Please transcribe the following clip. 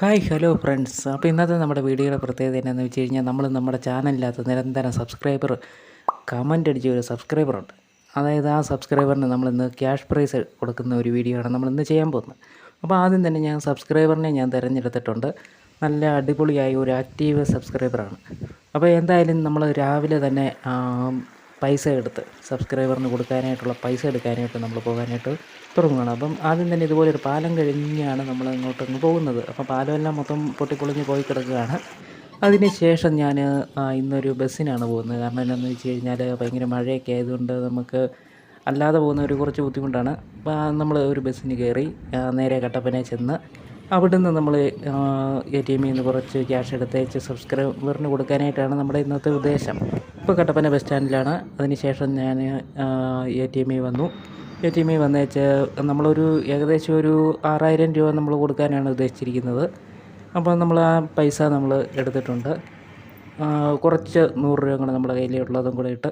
Hi hello friends അപ്പോൾ ഇന്നത്തെ നമ്മുടെ വീഡിയോയുടെ പ്രത്യേകത എന്നാന്ന് വെച്ച് കഴിഞ്ഞാൽ നമ്മൾ നമ്മുടെ ചാനലിനകത്ത് നിരന്തരം സബ്സ്ക്രൈബർ കമന്റ് അടിച്ച ഒരു സബ്സ്ക്രൈബറുണ്ട് അതായത് ആ സബ്സ്ക്രൈബറിന് നമ്മളിന്ന് ക്യാഷ് പ്രൈസ് കൊടുക്കുന്ന ഒരു വീഡിയോ ആണ് നമ്മൾ ഇന്ന് ചെയ്യാൻ പോകുന്നത്. അപ്പോൾ ആദ്യം തന്നെ ഞാൻ സബ്സ്ക്രൈബറിനെ ഞാൻ തിരഞ്ഞെടുത്തിട്ടുണ്ട്. നല്ല അടിപൊളിയായ ഒരു ആക്റ്റീവ് സബ്സ്ക്രൈബറാണ് അപ്പോൾ എന്തായാലും നമ്മൾ രാവിലെ തന്നെ പൈസ എടുത്ത് സബ്സ്ക്രൈബറിന് കൊടുക്കാനായിട്ടുള്ള പൈസ എടുക്കാനായിട്ട് നമ്മൾ പോകാനായിട്ട് തുടങ്ങുകയാണ്. അപ്പം ആദ്യം തന്നെ ഇതുപോലെ ഒരു പാലം കഴിഞ്ഞാണ് നമ്മൾ ഇങ്ങോട്ടൊന്ന് പോകുന്നത്. അപ്പം പാലമെല്ലാം മൊത്തം പൊട്ടിപ്പൊളിഞ്ഞ് പോയി കിടക്കുകയാണ്. അതിന് ശേഷം ഞാൻ ഇന്നൊരു ബസ്സിനാണ് പോകുന്നത്. കാരണം എന്താണെന്ന് വെച്ച് കഴിഞ്ഞാൽ ഭയങ്കര മഴയൊക്കെ ആയതുകൊണ്ട് നമുക്ക് അല്ലാതെ പോകുന്ന ഒരു കുറച്ച് ബുദ്ധിമുട്ടാണ്. അപ്പം നമ്മൾ ഒരു ബസ്സിന് കയറി നേരെ കട്ടപ്പന ചെന്ന് അവിടുന്ന് നമ്മൾ എ ടി എമ്മിൽ നിന്ന് കുറച്ച് ക്യാഷ് എടുത്തേച്ച് സബ്സ്ക്രൈബറിന് കൊടുക്കാനായിട്ടാണ് നമ്മുടെ ഇന്നത്തെ ഉദ്ദേശം. ഇപ്പോൾ കട്ടപ്പന ബസ് സ്റ്റാൻഡിലാണ്. അതിനുശേഷം ഞാൻ എ ടി എമ്മിൽ വന്നു. എ ടി എമ്മിൽ വന്നേച്ച് നമ്മളൊരു ഏകദേശം ഒരു ആറായിരം രൂപ നമ്മൾ കൊടുക്കാനാണ് ഉദ്ദേശിച്ചിരിക്കുന്നത്. അപ്പോൾ നമ്മൾ ആ പൈസ നമ്മൾ എടുത്തിട്ടുണ്ട്. കുറച്ച് നൂറ് രൂപ കൂടെ നമ്മുടെ കയ്യിലുള്ളതും കൂടെ ഇട്ട്